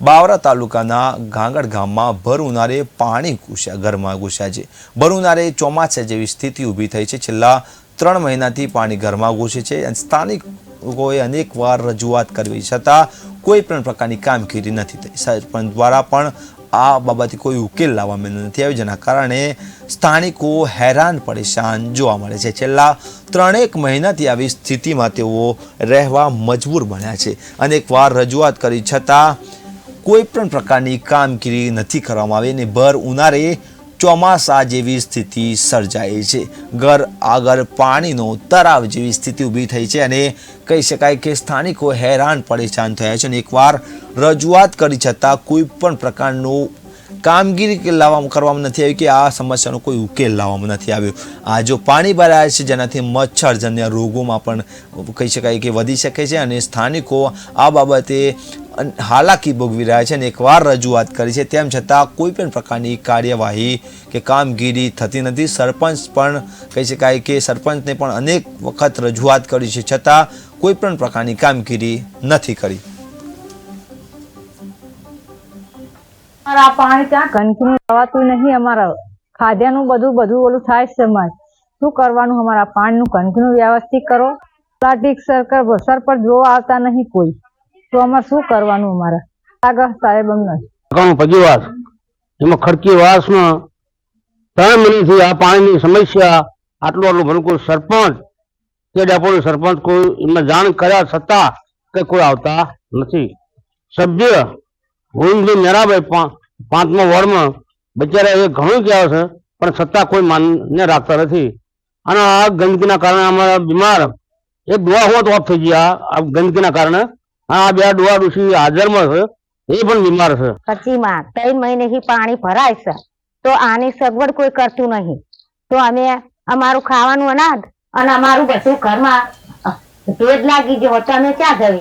બાવરા તાલુકાના ગાંગડ ગામમાં ભર ઉનારે પાણી ઘૂસ્યા, ઘરમાં ઘૂસ્યા છે. ભર ઉનારે ચોમાસા જેવી સ્થિતિ ઊભી થઈ છે. છેલ્લા ત્રણ મહિનાથી પાણી ઘરમાં ઘૂસે છે અને સ્થાનિક લોકોએ અનેકવાર રજૂઆત કરવી છતાં કોઈ પણ પ્રકારની કામગીરી નથી થઈ. સરપંચ દ્વારા પણ આ બાબતે કોઈ ઉકેલ લાવવામાં નથી આવ્યો, જેના કારણે સ્થાનિકો હેરાન, પરેશાન જોવા મળે છે. છેલ્લા ત્રણેક મહિનાથી આવી સ્થિતિમાં તેઓ રહેવા મજબૂર બન્યા છે. અનેકવાર રજૂઆત કરી છતાં કોઈ પણ પ્રકારની કામગીરી નથી કરવામાં આવી અને ભર ઉનાળે ચોમાસા જેવી સ્થિતિ સર્જાઈ છે. ઘર આગળ પાણીનો તરાવ જેવી સ્થિતિ ઊભી થઈ છે અને કહી શકાય કે સ્થાનિકો હેરાન પરેશાન થયા છે અને એકવાર રજૂઆત કરી છતાં કોઈ પણ પ્રકારનું કામગીરી લાવવામાં કરવામાં નથી આવી કે આ સમસ્યાનો કોઈ ઉકેલ લાવવામાં નથી આવ્યો. આ જો પાણી ભરાય છે જેનાથી મચ્છરજન્ય રોગોમાં પણ કહી શકાય કે વધી શકે છે અને સ્થાનિકો આ બાબતે હાલાકી ભોગવી રહ્યા છે અને એકવાર રજૂઆત કરી છે, તેમ છતાં કોઈ પણ પ્રકારની કાર્યવાહી કે કામગીરી થતી નથી. સરપંચ પણ કહી શકાય કે સરપંચને પણ અનેક વખત રજૂઆત કરી છે, છતાં કોઈ પણ પ્રકારની કામગીરી નથી કરી. અમારા પાણી ત્યાં કન્ટિન્યુ આવતું નહીં, અમારા ખાદ્યાનું બધું બધું ઓલું થાય છે અમારે. શું કરવાનું અમારા પાણીનું કન્ટિન્યુ વ્યવસ્થિત કરો? પ્લાસ્ટિક સરકાર, સરપંચ જોવા આવતા નહીં કોઈ. તો અમારે શું કરવાનું અમારે? સાહેબ અમને પજીવાસ એમાં ખડકી વાસમાં ત્રણ મહિનાથી આ પાણીની સમસ્યા, આટલું આટલું ભલું સરપંચ કે ડેપોની સરપંચ કોઈ એમાં જાણ કર્યા છતાં કે કોઈ આવતા નથી. સભ્ય ગોવિંદભાઈ મેરાભાઈ પાંચમા વોર્ડમાં બિચારા એ ઘણું કહેવા છે, પણ છતાં કોઈ માનને રાખતા નથી. અને આ ગંદકીના કારણે અમારા બીમાર એક દુઆ હોત ઓફ થઈ ગયા, આ ગંદકીના કારણે આ બે દુઆ ઋષિ હાજરમાં છે. એ પણ બીમાર છે. કચ્છીમાં ત્રણ મહિનેથી પાણી ભરાય છે. તો આની સગવડ કોઈ કરતું નહીં. તો અમે અમારું ખાવાનું અનાજ અને અમારું બધું ઘરમાં પેટ લાગી ગયો તો અમે ક્યાં જવી?